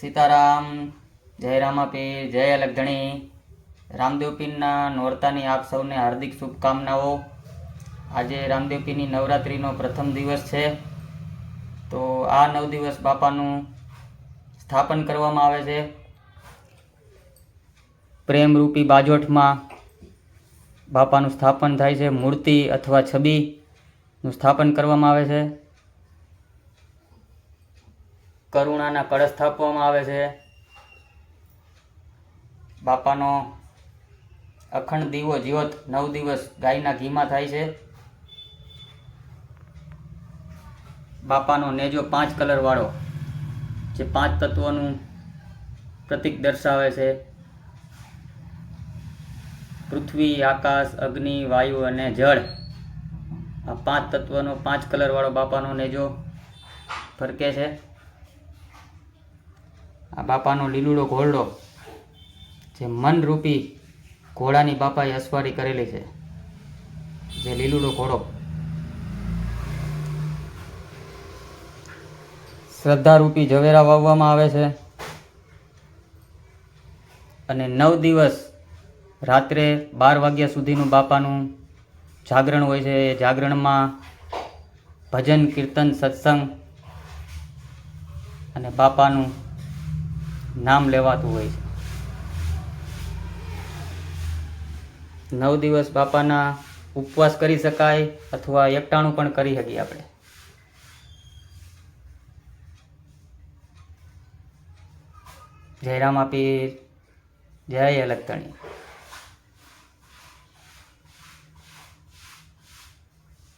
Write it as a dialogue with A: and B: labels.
A: સીતારામ, જય રામાપીર, જય અલગધણી. રામદેવપીરના નોરતાની આપ સૌને હાર્દિક શુભકામનાઓ. આજે રામદેવપીની નવરાત્રિનો પ્રથમ દિવસ છે. તો આ નવ દિવસ બાપાનું સ્થાપન કરવામાં આવે છે. પ્રેમરૂપી બાજોઠમાં બાપાનું સ્થાપન થાય છે. મૂર્તિ અથવા છબીનું સ્થાપન કરવામાં આવે છે. કરુણાના કળશ સ્થાપવામાં આવે છે. બાપાનો અખંડ દીવો જ્યોત નવ દિવસ ગાયના ઘીમાં થાય છે. બાપાનો નેજો પાંચ કલરવાળો જે પાંચ તત્વોનું પ્રતીક દર્શાવે છે. પૃથ્વી, આકાશ, અગ્નિ, વાયુ અને જળ. આ પાંચ તત્વનો પાંચ કલરવાળો બાપાનો નેજો ફરકે છે. આ બાપાનો લીલુડો ઘોરડો જે મનરૂપી ઘોડાની બાપાએ અસવારી કરેલી છે. જે લીલુડો ઘોડો. શ્રદ્ધારૂપી ઝવેરા વાવવામાં આવે છે. અને નવ દિવસ રાત્રે બાર વાગ્યા સુધીનું બાપાનું જાગરણ હોય છે. એ જાગરણમાં ભજન, કીર્તન, સત્સંગ અને બાપાનું નામ લેવાતું હોય છે. નવ દિવસ બાપાના ઉપવાસ કરી શકાય અથવા એકટાણું પણ કરી શકીએ આપણે. જય આપી, જય અલગતણી